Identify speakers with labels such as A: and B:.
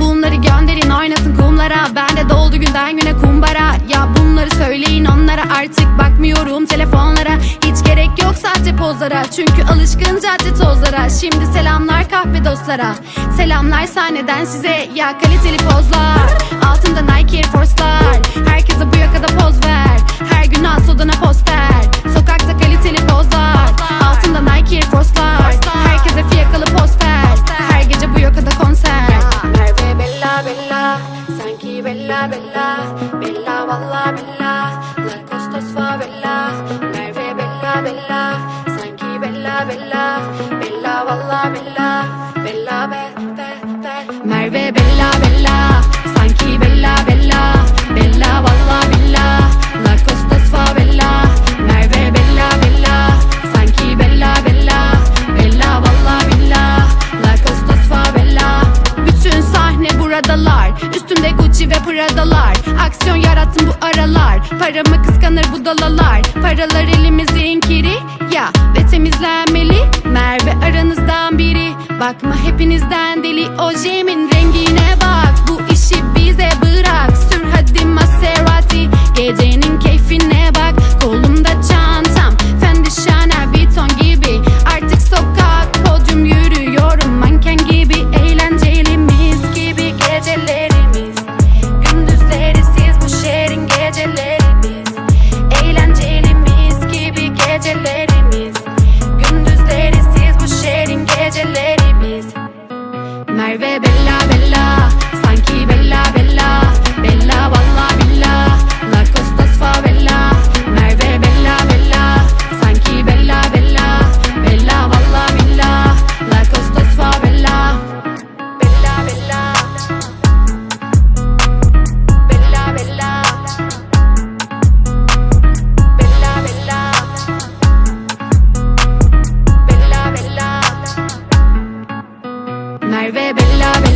A: Bunları gönderin oynasın kumlara. Ben de doldu günden güne kumbara. Ya bunları söyleyin onlara. Artık bakmıyorum telefonlara. Hiç gerek yok sahte pozlara. Çünkü alışkın cadde tozlara. Şimdi selamlar kahve dostlara. Selamlar sahneden size. Ya kaliteli pozlar. Altında Nike Air Force'lar Bella Bella Bella valla Bella. La Costos Favela Merve Bella Bella Sanki Bella Bella Bella valla Bella. Bella be be be. Merve Bella Bella buradalar Üstümde Gucci ve Prada'lar. Aksiyon yarattım bu aralar. Paramı kıskanır bu dalalar. Paralar elimizin kiri Ya ve temizlenmeli. Merve aranızdan biri. Bakma hepinizden bella, bella.